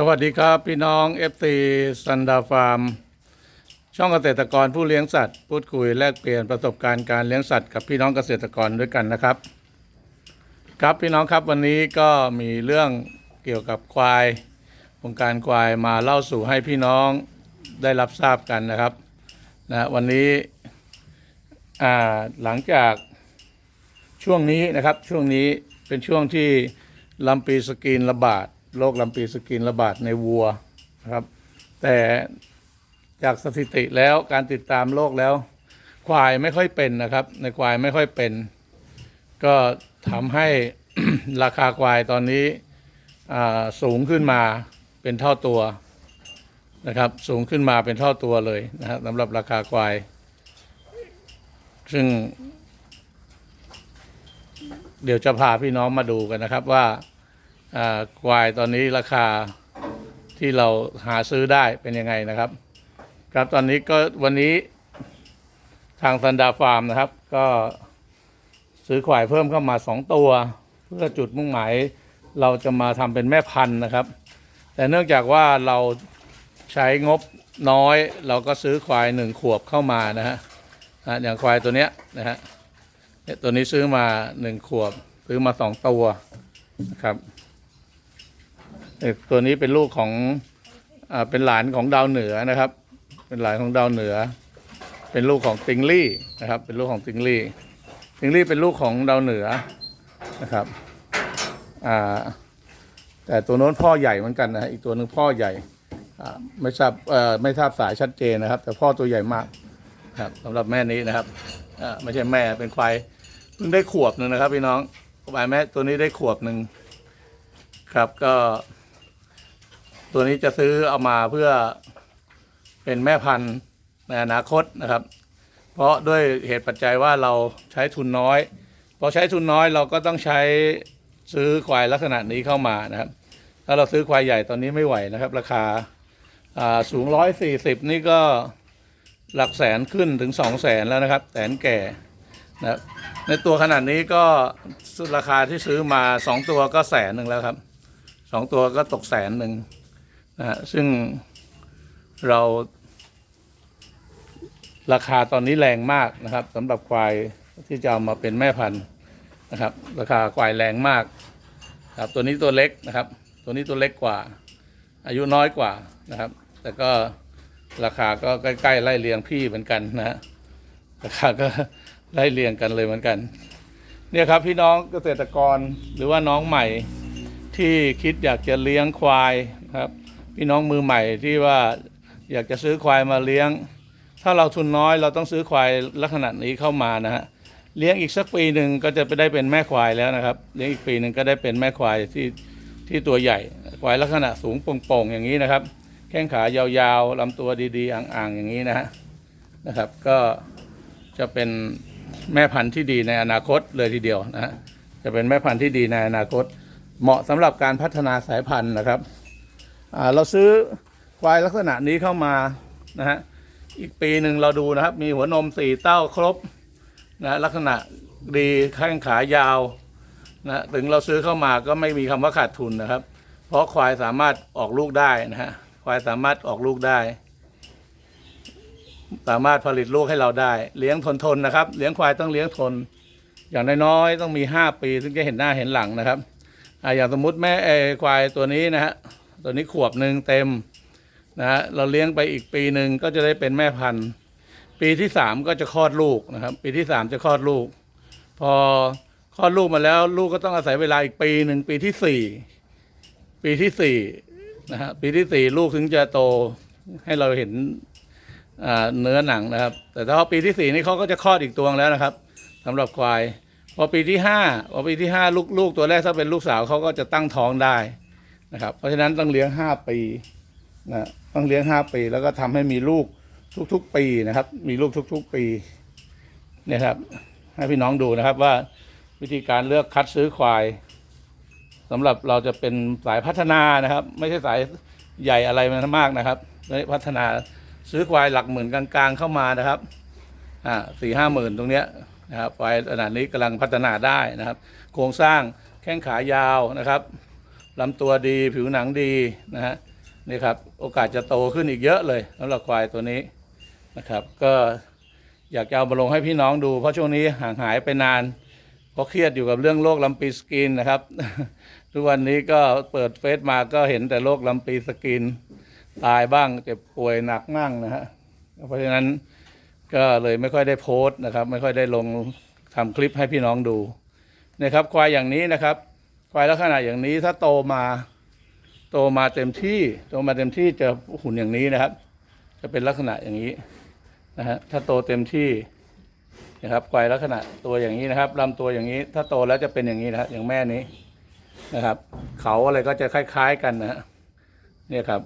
สวัสดีครับ พี่น้อง FC ซันดาฟาร์ม ช่องเกษตรกรผู้เลี้ยงสัตว์ พูดคุยแลกเปลี่ยนประสบการณ์การเลี้ยงสัตว์กับพี่น้องเกษตรกรด้วยกันนะครับ ครับพี่น้องครับวันนี้ก็มีเรื่องเกี่ยวกับควายวงการควายมาเล่าสู่ให้พี่น้องได้รับทราบกันนะครับนะวันนี้หลังจากช่วงนี้นะครับช่วงนี้เป็นช่วงที่ลำปีสกรีนระบาด โรคลำปีสกรีนระบาดในวัวนะครับ แต่จากสถิติแล้วการติดตามโรคแล้ว ควายไม่ค่อยเป็นนะครับ ในควายไม่ค่อยเป็น ก็ทำให้ราคาควายตอนนี้สูงขึ้นมาเป็นเท่าตัวนะครับ สูงขึ้นมาเป็นเท่าตัวเลยนะครับสำหรับราคาควาย ซึ่ง เดี๋ยวจะพาพี่น้องมาดูกันนะครับว่า ควายตอนนี้ราคาที่เราหาซื้อได้เป็นยังไงนะครับ ครับตอนนี้ก็วันนี้ทางซันดาฟาร์มนะครับ ก็ซื้อควายเพิ่มเข้ามาสองตัว เพื่อจุดมุ่งหมายเราจะมาทำเป็นแม่พันธุ์นะครับ แต่เนื่องจากว่าเราใช้งบน้อย เราก็ซื้อควายหนึ่งขวบเข้ามานะฮะอย่างควายตัวเนี้ยนะฮะตัวนี้ซื้อมาหนึ่งขวบซื้อมาสองตัวนะครับ เอ่อตัวนี้เป็นลูกของอ่าเป็นหลานของดาวเหนือนะครับ เป็นหลานของดาวเหนือ เป็นลูกของติงลี่นะครับ เป็นลูกของติงลี่ ติงลี่เป็นลูกของดาวเหนือนะครับอ่าแต่ตัวโน้นพ่อใหญ่เหมือนกันนะอีกตัวหนึ่งพ่อใหญ่ไม่ทราบไม่ทราบสายชัดเจนนะครับ แต่พ่อตัวใหญ่มากครับสำหรับแม่นี้นะครับไม่ใช่แม่เป็นควายเพิ่งได้ขวบหนึ่งนะครับพี่น้องควายแม่ตัวนี้ได้ขวบหนึ่งครับก็ ตัวนี้จะซื้อเอามาเพื่อเป็นแม่พันธุ์ในอนาคตนะครับ เพราะด้วยเหตุปัจจัยว่าเราใช้ทุนน้อยพอใช้ทุนน้อยเราก็ต้องใช้ซื้อควายลักษณะนี้เข้ามานะครับ ถ้าเราซื้อควายใหญ่ตอนนี้ไม่ไหวนะครับ ราคาสูงร้อยสี่สิบนี่ก็หลักแสนขึ้นถึงสองแสนแล้วนะครับ แสนแก่นะในตัวขนาดนี้ก็ราคาที่ซื้อมาสองตัวก็แสนหนึ่งแล้วครับสองตัวก็ตกแสนหนึ่ง นะซึ่งเราราคาตอนนี้แรงมากนะครับสำหรับควายที่จะเอามาเป็นแม่พันธุ์นะครับ ราคาควายแรงมากครับตัวนี้ตัวเล็กนะครับ ตัวนี้ตัวเล็กกว่า อายุน้อยกว่านะครับ แต่ก็ราคาก็ใกล้ๆไล่เลียงพี่เหมือนกันนะฮะราคาก็ไล่เลียงกันเลยเหมือนกัน เนี่ยครับพี่น้องเกษตรกรหรือว่าน้องใหม่ที่คิดอยากจะเลี้ยงควายครับ พี่น้องมือใหม่ที่ว่าอยากจะซื้อควายมาเลี้ยง ถ้าเราทุนน้อยเราต้องซื้อควายลักษณะนี้เข้ามานะฮะเลี้ยงอีกสักปีหนึ่งก็จะไปได้เป็นแม่ควายแล้วนะครับ เลี้ยงอีกปีหนึ่งก็ได้เป็นแม่ควายที่ที่ตัวใหญ่ ควายลักษณะสูงโป่งๆอย่างนี้นะครับ แข้งขายาวๆลำตัวดีๆ อ่างๆ อย่างนี้นะฮะนะครับ ก็จะเป็นแม่พันธุ์ที่ดีในอนาคตเลยทีเดียวนะฮะจะเป็นแม่พันธุ์ที่ดีในอนาคต เหมาะสำหรับการพัฒนาสายพันธุ์นะครับ เราซื้อควายลักษณะนี้เข้ามานะฮะอีกปีหนึ่งเราดูนะครับ มีหัวนมสี่เต้าครบนะลักษณะดีแข้งขายาวนะถึงเราซื้อเข้ามาก็ไม่มีคำว่าขาดทุนนะครับ เพราะควายสามารถออกลูกได้นะฮะควายสามารถออกลูกได้ สามารถผลิตลูกให้เราได้ เลี้ยงทนทนนะครับ เลี้ยงควายต้องเลี้ยงทน อย่างน้อยๆต้องมีห้าปีถึงจะเห็นหน้าเห็นหลังนะครับออย่างสมมุติแม่เออควายตัวนี้นะฮะ ตัวนี้ขวบหนึ่งเต็มนะฮะเราเลี้ยงไปอีกปีหนึ่งก็จะได้เป็นแม่พันธุ์ ปีที่สามก็จะคลอดลูกนะครับ ปีที่สามจะคลอดลูก พอคลอดลูกมาแล้วลูกก็ต้องอาศัยเวลาอีกปีหนึ่งปีที่สี่ปีที่สี่นะฮะปีที่สี่ลูกถึงจะโตให้เราเห็นเนื้อหนังนะครับ แต่ถ้าปีที่สี่นี่เขาก็จะคลอดอีกตัวแล้วนะครับสำหรับควาย พอปีที่ห้าพอปีที่ห้าลูกลูกตัวแรกถ้าเป็นลูกสาวเขาก็จะตั้งท้องได้ นะครับ เพราะฉะนั้นต้องเลี้ยงห้าปีนะต้องเลี้ยงห้าปี แล้วก็ทำให้มีลูกทุกๆปีนะครับ มีลูกทุก ๆปีเนี่ยครับ ให้พี่น้องดูนะครับว่าวิธีการเลือกคัดซื้อควายสำหรับเราจะเป็นสายพัฒนานะครับ ไม่ใช่สายใหญ่อะไรมันมากนะครับไม่พัฒนาซื้อควายหลักหมื่นกลางๆเข้ามานะครับอ่าสี่ห้าหมื่นตรงเนี้ยนะครับควายขนาดนี้กำลังพัฒนาได้นะครับ โครงสร้างแข้งขายาวนะครับ ลำตัวดีผิวหนังดีนะฮะนี่ครับโอกาสจะโตขึ้นอีกเยอะเลยสำหรับควายตัวนี้นะครับ ก็อยากจะเอามาลงให้พี่น้องดูเพราะช่วงนี้ห่างหายไปนานเพราะเครียดอยู่กับเรื่องโรคลำปีสกินนะครับ ทุกวันนี้ก็เปิดเฟซมาก็เห็นแต่โรคลำปีสกิน ตายบ้างเจ็บป่วยหนักมั่งนะฮะเพราะฉะนั้นก็เลยไม่ค่อยได้โพสต์นะครับ ไม่ค่อยได้ลงทำคลิปให้พี่น้องดูนะครับควายอย่างนี้นะครับ ควายลักษณะอย่างนี้ถ้าโตมา โตมาเต็มที่ โตมาเต็มที่จะหุ่นอย่างนี้นะครับ จะเป็นลักษณะอย่างนี้นะฮะถ้าโตเต็มที่นะครับควายลักษณะตัวอย่างนี้นะครับลำตัวอย่างนี้ ถ้าโตแล้วจะเป็นอย่างนี้นะฮะอย่างแม่นี้นะครับ เขาอะไรก็จะคล้ายๆกันนะฮะเนี่ยครับ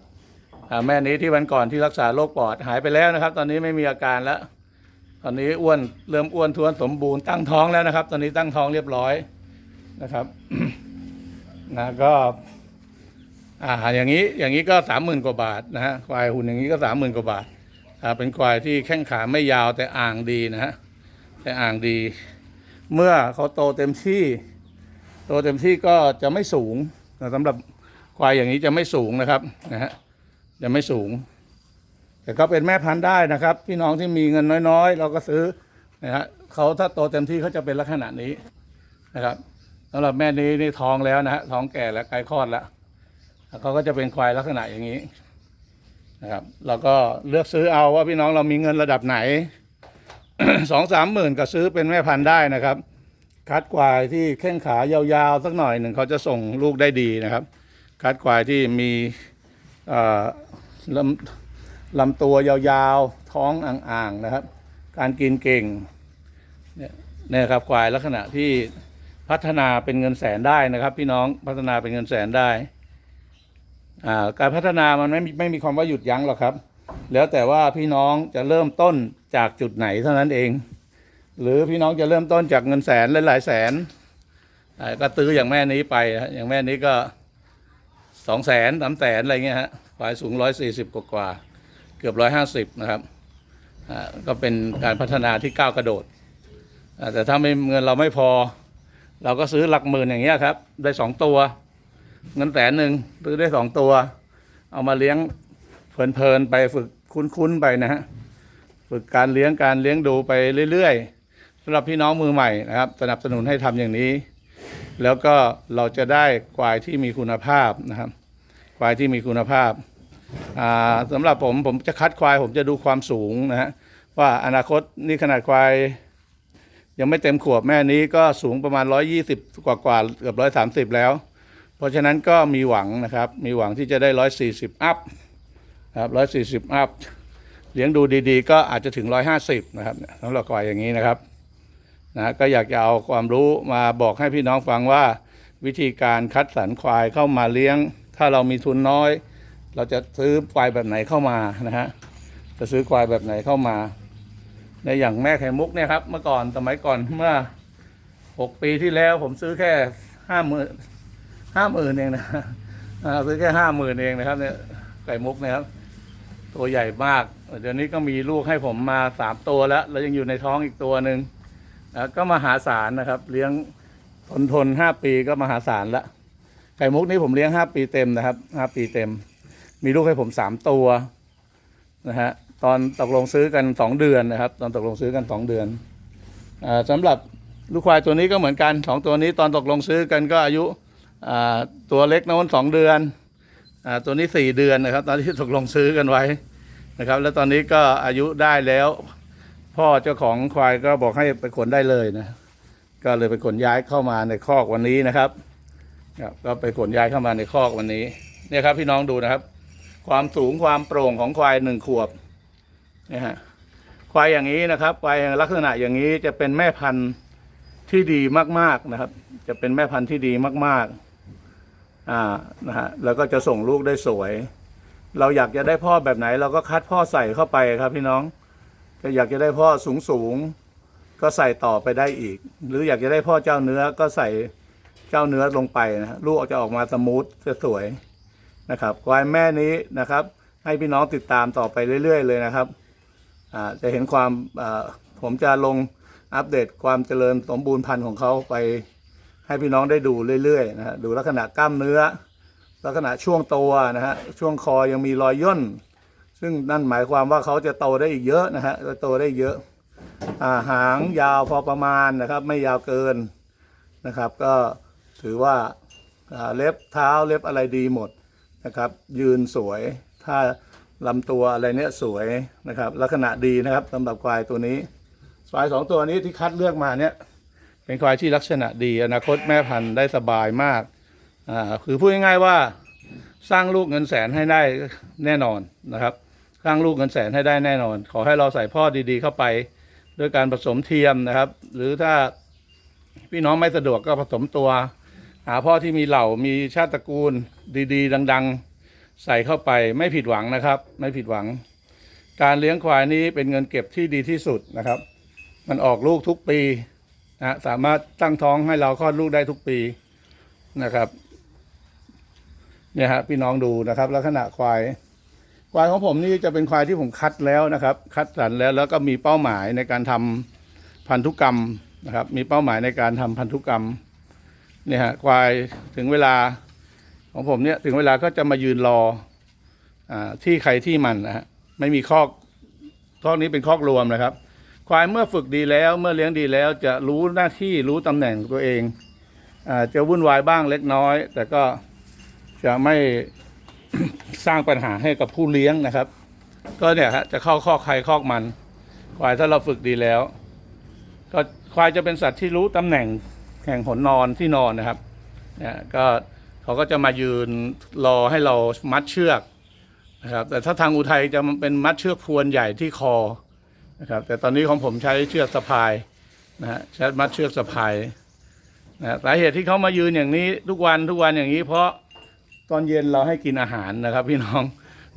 แม่นี้ที่วันก่อนที่รักษาโรคปอดหายไปแล้วนะครับ ตอนนี้ไม่มีอาการแล้ว ตอนนี้อ้วนเริ่มอ้วนท้วนสมบูรณ์ตั้งท้องแล้วนะครับ ตอนนี้ตั้งท้องเรียบร้อยนะครับ นะก็อ่าอย่างนี้อย่างนี้ก็สามหมื่นกว่าบาทนะฮะควายหุ่นอย่างนี้ก็สามหมื่นกว่าบาทอ่าเป็นควายที่แข้งขาไม่ยาวแต่อ่างดีนะฮะแต่อ่างดี เมื่อเขาโตเต็มที่ โตเต็มที่ก็จะไม่สูงแต่สำหรับควายอย่างนี้จะไม่สูงนะครับนะฮะจะไม่สูง แต่ก็เป็นแม่พันธุ์ได้นะครับ พี่น้องที่มีเงินน้อยๆ เราก็ซื้อนะฮะเขาถ้าโตเต็มที่เขาจะเป็นลักษณะนี้นะครับ สำหรับแม่นี้นี่ท้องแล้วนะฮะท้องแก่แล้วใกล้คลอดแล้วเขาก็จะเป็นควายลักษณะอย่างนี้นะครับเราก็เลือกซื้อเอาว่าพี่น้องเรามีเงินระดับไหนสองสามหมื่นก็ซื้อเป็นแม่พันธุ์ได้นะครับ คัดควายที่แข้งขายาวๆสักหน่อยหนึ่งเขาจะส่งลูกได้ดีนะครับ คัดควายที่มีลำลำตัวยาวๆท้องอ่างๆนะครับ การกินเก่งเนี่ยเนี่ยครับควายลักษณะที่ พัฒนาเป็นเงินแสนได้นะครับ พี่น้องพัฒนาเป็นเงินแสนได้อ่าการพัฒนามันไม่มีไม่มีความว่าหยุดยั้งหรอกครับ แล้วแต่ว่าพี่น้องจะเริ่มต้นจากจุดไหนเท่านั้นเอง หรือพี่น้องจะเริ่มต้นจากเงินแสนหลายๆแสนอ่าก็ตื้ออย่างแม่นี้ไปอย่างแม่นี้ก็สองแสนสามแสนอะไรเงี้ยฮะควายสูงร้อยสี่สิบกว่าเกือบร้อยห้าสิบนะครับก็เป็นการพัฒนาที่ก้าวกระโดดแต่ถ้าไม่เงินเราไม่พอ เราก็ซื้อหลักหมื่นอย่างเงี้ยครับ ได้สองตัวเงินแสนหนึ่งซื้อได้สองตัว เอามาเลี้ยงเพลินๆไปฝึกคุ้นๆไปนะฮะฝึกการเลี้ยงการเลี้ยงดูไปเรื่อยๆสำหรับพี่น้องมือใหม่นะครับ สนับสนุนให้ทำอย่างนี้ แล้วก็เราจะได้ควายที่มีคุณภาพนะครับ ควายที่มีคุณภาพาสำหรับผมผมจะคัดควายผมจะดูความสูงนะฮะว่าอนาคตนี่ขนาดควาย ยังไม่เต็มขวบแม่นี้ก็สูงประมาณ 120 กว่ากว่าเกือบ130 แล้ว เพราะฉะนั้นก็มีหวังนะครับ มีหวังที่จะได้ 140 อัพนะครับ140 อัพ เลี้ยงดูดีๆ ก็อาจจะถึง 150 นะครับสำหรับควายอย่างนี้นะครับนะก็อยากจะเอาความรู้มาบอกให้พี่น้องฟังว่าวิธีการคัดสรรควายเข้ามาเลี้ยง ถ้าเรามีทุนน้อย เราจะซื้อควายแบบไหนเข้ามานะฮะจะซื้อควายแบบไหนเข้ามา ในอย่างแม่ไข่มุกเนี่ยครับเมื่อก่อนสมัยก่อนเมื่อหกปีที่แล้วผมซื้อแค่ห้าหมื่นห้าหมื่นเองนะซื้อแค่ห้าหมื่นเองนะครับเนี่ยไก่มุกนี่ยครับตัวใหญ่มาก เดี๋ยวนี้ก็มีลูกให้ผมมาสามตัวแล้ว แล้วยังอยู่ในท้องอีกตัวหนึ่งนะก็มหาศาลนะครับ เลี้ยงทนทนห้าปีก็มหาศาลละไก่มุกนี้ผมเลี้ยงห้าปีเต็มนะครับห้าปีเต็ม มีลูกให้ผมสามตัวนะฮะ ตอนตกลงซื้อกันสองเดือนนะครับ ตอนตกลงซื้อกันสองเดือนอาสำหรับลูกควายตัวนี้ก็เหมือนกันสองตัวนี้ตอนตกลงซื้อกันก็อายุตัวเล็กน้นสองเดือนอตัวนี้สี่เดือนนะครับ ตอนที่ตกลงซื้อกันไว้นะครับ แล้วตอนนี้ก็อายุได้แล้ว พ่อเจ้าของควายก็บอกให้ไปขนได้เลยนะก็เลยไปขนย้ายเข้ามาในคอกวันนี้นะครับก็ไปขนย้ายเข้ามาในคอกวันนี้เนี่ยครับพี่น้องดูนะครับ ความสูงความโปร่งของควายหนึ่งขวบ นี่ยฮะควายอย่างนี้นะครับควายลักษณะอย่างนี้จะเป็นแม่พันธุ์ที่ดีมาก ๆนะครับ จะเป็นแม่พันธุ์ที่ดีมากๆอ่านะฮะแล้วก็จะส่งลูกได้สวย เราอยากจะได้พ่อแบบไหน เราก็คัดพ่อใส่เข้าไปครับพี่น้องถ้าอยากจะได้พ่อสูงสูงก็ใส่ต่อไปได้อีก หรืออยากจะได้พ่อเจ้าเนื้อก็ใส่เจ้าเนื้อลงไปนะลูกจะออกมาสมูทจะสวยนะครับควายแม่นี้นะครับ ให้พี่น้องติดตามต่อไปเรื่อย ๆ เลยนะครับ จะเห็นความผมจะลงอัปเดตความเจริญสมบูรณ์พันธุ์ของเขาไปให้พี่น้องได้ดูเรื่อยๆนะฮะดูลักษณะกล้ามเนื้อ ลักษณะช่วงตัวนะฮะช่วงคอยังมีรอยย่น ซึ่งนั่นหมายความว่าเขาจะโตได้อีกเยอะนะฮะจะโตได้เยอะอาหางยาวพอประมาณนะครับ ไม่ยาวเกินนะครับ ก็ถือว่าอ่าเล็บเท้าเล็บอะไรดีหมดนะครับ ยืนสวยถ้า ลำตัวอะไรเนี้ยสวยนะครับ ลักษณะดีนะครับสำหรับควายตัวนี้ควายสองตัวนี้ที่คัดเลือกมาเนี่ย เป็นควายที่ลักษณะดี อนาคตแม่พันธุ์ได้สบายมากอ่าคือพูดง่ายๆว่าสร้างลูกเงินแสนให้ได้แน่นอนนะครับ สร้างลูกเงินแสนให้ได้แน่นอน ขอให้เราใส่พ่อดีๆเข้าไป ด้วยการผสมเทียมนะครับ หรือถ้าพี่น้องไม่สะดวกก็ผสมตัว หาพ่อที่มีเหล่ามีชาติตระกูลดี ๆ ดัง ๆ ใส่เข้าไปไม่ผิดหวังนะครับ ไม่ผิดหวัง การเลี้ยงควายนี้เป็นเงินเก็บที่ดีที่สุดนะครับ มันออกลูกทุกปีนะสามารถตั้งท้องให้เราคลอดลูกได้ทุกปีนะครับเนี่ยฮะพี่น้องดูนะครับ ลักษณะควาย ควายของผมนี่จะเป็นควายที่ผมคัดแล้วนะครับ คัดสรรแล้วแล้วก็มีเป้าหมายในการทำพันธุกรรมนะครับ มีเป้าหมายในการทำพันธุกรรมเนี่ยฮะควายถึงเวลา ของผมเนี่ยถึงเวลาก็จะมายืนรออที่ใครที่มันนะฮะไม่มีคอกคอกนี้เป็นคอกรวมนะครับ ควายเมื่อฝึกดีแล้วเมื่อเลี้ยงดีแล้วจะรู้หน้าที่รู้ตำแหน่งตัวเองอจะวุ่นวายบ้างเล็กน้อย แต่ก็จะไม่สร้างปัญหาให้กับผู้เลี้ยงนะครับ ก็เนี่ยฮะจะเข้าคอกใครคอกมัน ควายถ้าเราฝึกดีแล้ว ก็ควายจะเป็นสัตว์ที่รู้ตำแหน่งแห่งหนนอนที่นอนนะครับเนี่ยก็ เขาก็จะมายืนรอให้เรามัดเชือกนะครับ แต่ถ้าทางอุทัยจะเป็นมัดเชือกพวนใหญ่ที่คอนะครับ แต่ตอนนี้ของผมใช้เชือกสะพายนะฮะใช้มัดเชือกสะพายนะสาเหตุที่เขามายืนอย่างนี้ทุกวันทุกวันอย่างนี้ เพราะตอนเย็นเราให้กินอาหารนะครับ พี่น้อง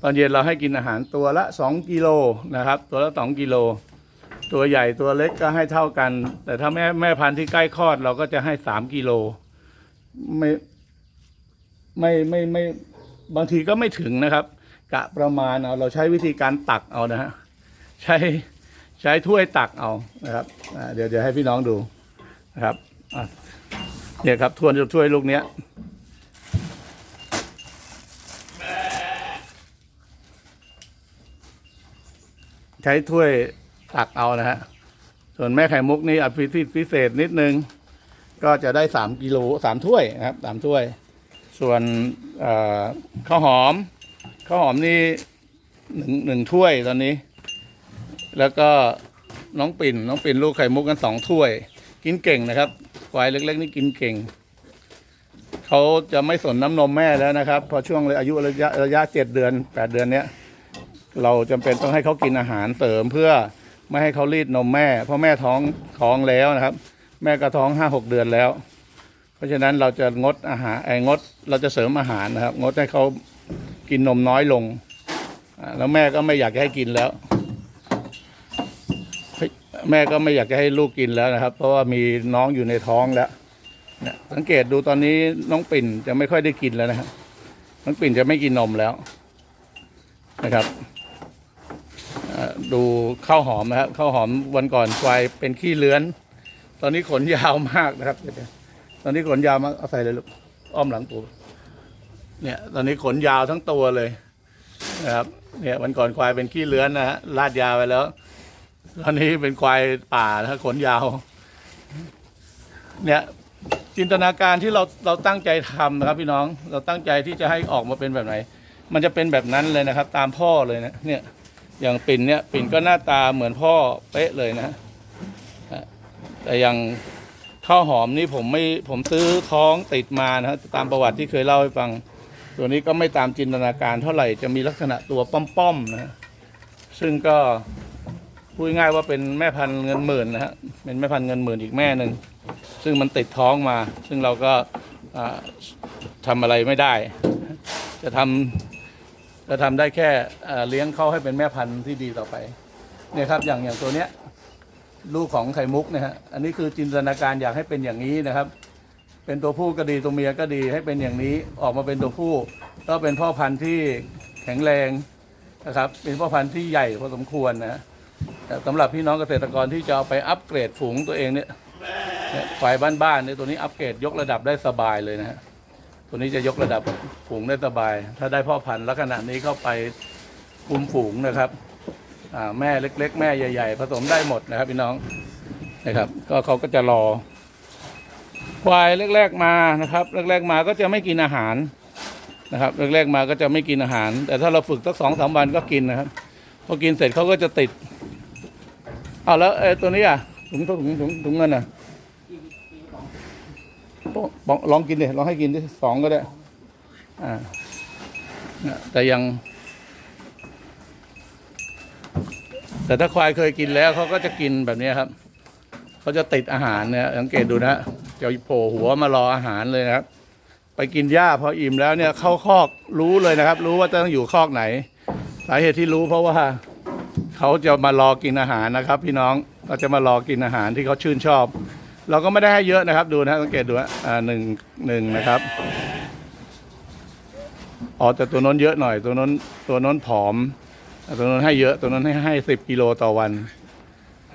ตอนเย็นเราให้กินอาหารตัวละ 2กิโลนะครับ ตัวละ 2กิโลตัวใหญ่ตัวเล็กก็ให้เท่ากัน แต่ถ้าแม่แม่พันธุ์ที่ใกล้คลอดเราก็จะให้ 3กิโลไม่ ไม่ไม่ไม่บางทีก็ไม่ถึงนะครับ กะประมาณเอาเราใช้วิธีการตักเอานะฮะใช้ใช้ถ้วยตักเอานะครับเดี๋ยวเดี๋ยวให้พี่น้องดูนะครับเนี่ยครับถ้วยถ้วยลูกเนี้ยใช้ถ้วยตักเอานะฮะส่วนแม่ไข่มุกนี่อภิพิเศษนิดนึง ก็จะได้สามกิโลสามถ้วยนะครับสามถ้วย ส่วนข้าวหอมข้าวหอมนี่หนึ่งหนึ่งถ้วยตอนนี้ แล้วก็น้องปิ่น น้องปิ่นลูกไข่มุกกันสองถ้วย กินเก่งนะครับควายเล็ก ๆ นี่กินเก่งเขาจะไม่สนน้ำนมแม่แล้วนะครับ พอช่วงอายุระยะระยะเจ็ดเดือนแปดเดือนเนี้ยเราจำเป็นต้องให้เขากินอาหารเสริมเพื่อไม่ให้เขารีดนมแม่ เพราะแม่ท้องท้องแล้วนะครับ แม่ก็ท้องห้าหกเดือนแล้ว ราะฉะนั้นเราจะงดอาหารไอ้งดเราจะเสริมอาหารนะครับ งดให้เขากินนมน้อยลง แล้วแม่ก็ไม่อยากจะให้กินแล้ว แม่ก็ไม่อยากจะให้ลูกกินแล้วนะครับ เพราะว่ามีน้องอยู่ในท้องแล้วสังเกตดูตอนนี้น้องปิ่นจะไม่ค่อยได้กินแล้วนะครับน้องปิ่นจะไม่กินนมแล้วนะครับดูข้าวหอมนะครับข้าวหอมวันก่อนควายเป็นขี้เลื้อน ตอนนี้ขนยาวมากนะครับเดี๋ยว ตอนนี้ขนยาวมาเอาใส่เลยลูกอ้อมหลังปูเนี่ยตอนนี้ขนยาวทั้งตัวเลยนะครับเนี่ยวันก่อนควายเป็นขี้เลื้อนนะฮะลาดยาไปแล้ว ตอนนี้เป็นควายป่านะขนยาว เนี่ยจินตนาการที่เราเราตั้งใจทำนะครับ พี่น้องเราตั้งใจที่จะให้ออกมาเป็นแบบไหน มันจะเป็นแบบนั้นเลยนะครับ ตามพ่อเลยนะเนี่ยอย่างปิ่นเนี่ยปิ่นก็หน้าตาเหมือนพ่อเป๊ะเลยนะอะแต่อย่าง ข้าวหอมนี่ผมไม่ผมซื้อท้องติดมานะฮะตามประวัติที่เคยเล่าให้ฟัง ตัวนี้ก็ไม่ตามจินตนาการเท่าไหร่จะมีลักษณะตัวป้อมๆนะซึ่งก็พูดง่ายว่าเป็นแม่พันธุ์เงินหมื่นนะฮะเป็นแม่พันธุ์เงินหมื่นอีกแม่หนึ่งซึ่งมันติดท้องมา ซึ่งเราก็อ่าทำอะไรไม่ได้ จะทำจะทำได้แค่เลี้ยงเขาให้เป็นแม่พันธุ์ที่ดีต่อไปเนี่ยครับอย่างอย่างตัวเนี้ย ลูกของไข่มุกนะฮะอันนี้คือจินตนาการอยากให้เป็นอย่างนี้นะครับ เป็นตัวผู้ก็ดีตัวเมียก็ดีให้เป็นอย่างนี้ออกมาเป็นตัวผู้ ก็เป็นพ่อพันธุ์ที่แข็งแรงนะครับ เป็นพ่อพันธุ์ที่ใหญ่พอสมควรนะฮะสำหรับพี่น้องเกษตรกรที่จะเอาไปอัปเกรดฝูงตัวเองเนี่ยฝ่ายบ้านๆเนี่ยตัวนี้อัปเกรดยกระดับได้สบายเลยนะฮะตัวนี้จะยกระดับฝูงได้สบาย ถ้าได้พ่อพันธุ์ลักษณะนี้เข้าไปคุมฝูงนะครับ แม่เล็ก ๆ แม่ใหญ่ ๆ ผสมได้หมดนะครับพี่น้องนะครับ ก็เขาก็จะรอควายแรก ๆมานะครับแรกๆมาก็จะไม่กินอาหารนะครับแรกๆมาก็จะไม่กินอาหาร แต่ถ้าเราฝึกสักสองสามวันก็กินนะครับพอกินเสร็จเขาก็จะติดเอาแล้วไอ้ตัวนี้อะถุงถุงถุงถุงเงินอะต้องลองกินดิลองให้กินดิสองก็ได้อ่าแต่ยัง แต่ถ้าควายเคยกินแล้วเขาก็จะกินแบบนี้ครับเขาจะติดอาหารเนี่ยสังเกตดูนะจะโผล่หัวมารออาหารเลยนะครับ ไปกินหญ้าพออิ่มแล้วเนี่ยเข้าคอกรู้เลยนะครับ รู้ว่าต้องอยู่คอกไหน สาเหตุที่รู้เพราะว่าเขาจะมารอกินอาหารนะครับ พี่น้องก็จะมารอกินอาหารที่เขาชื่นชอบ เราก็ไม่ได้ให้เยอะนะครับดูนะสังเกตดูนะอ่าหนึ่งหนึ่งนะครับอ๋อแต่ตัวน้นเยอะหน่อย ตัวน้นตัวน้นผอม ตัวนั้นให้เยอะตัวนั้นให้ให้สิบกิโลต่อวัน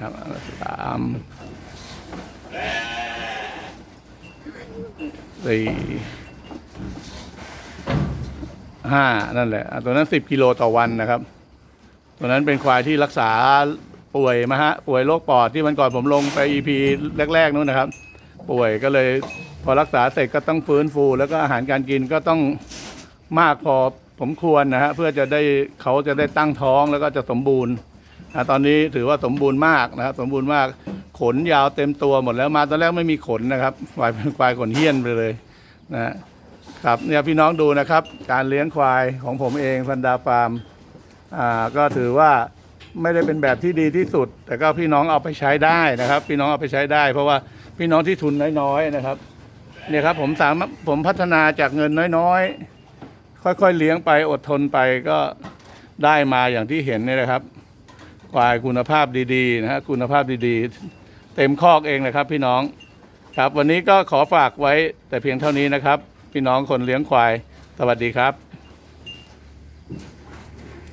ครับสามสี่ห้านั่นแหละตัวนั้นสิบกิโลต่อวันนะครับตัวนั้นเป็นควายที่รักษาป่วยมาฮะป่วยโรคปอดที่มันก่อนผมลงไป EP แรก ๆนู้นนะครับ ป่วยก็เลยพอรักษาเสร็จก็ต้องฟื้นฟู แล้วก็อาหารการกินก็ต้องมากพอ ผมควรนะฮะเพื่อจะได้เขาจะได้ตั้งท้องแล้วก็จะสมบูรณ์นะตอนนี้ถือว่าสมบูรณ์มากนะครับสมบูรณ์มากขนยาวเต็มตัวหมดแล้วมาตอนแรกไม่มีขนนะครับควายเป็นควายขนเหี้ยนไปเลยนะครับเนี่ยพี่น้องดูนะครับ การเลี้ยงควายของผมเองพันดาฟาร์มอ่าก็ถือว่าไม่ได้เป็นแบบที่ดีที่สุด แต่ก็พี่น้องเอาไปใช้ได้นะครับ พี่น้องเอาไปใช้ได้ เพราะว่าพี่น้องที่ทุนน้อยๆนะครับเนี่ยครับผมสามารถผมพัฒนาจากเงินน้อยๆ ค่อยๆเลี้ยงไปอดทนไปก็ได้มาอย่างที่เห็นเนี่ยนะครับควายคุณภาพดีๆนะฮะคุณภาพดีๆ เต็มคอกเองนะครับ พี่น้องครับ วันนี้ก็ขอฝากไว้แต่เพียงเท่านี้นะครับ พี่น้องคนเลี้ยงควาย สวัสดีครับ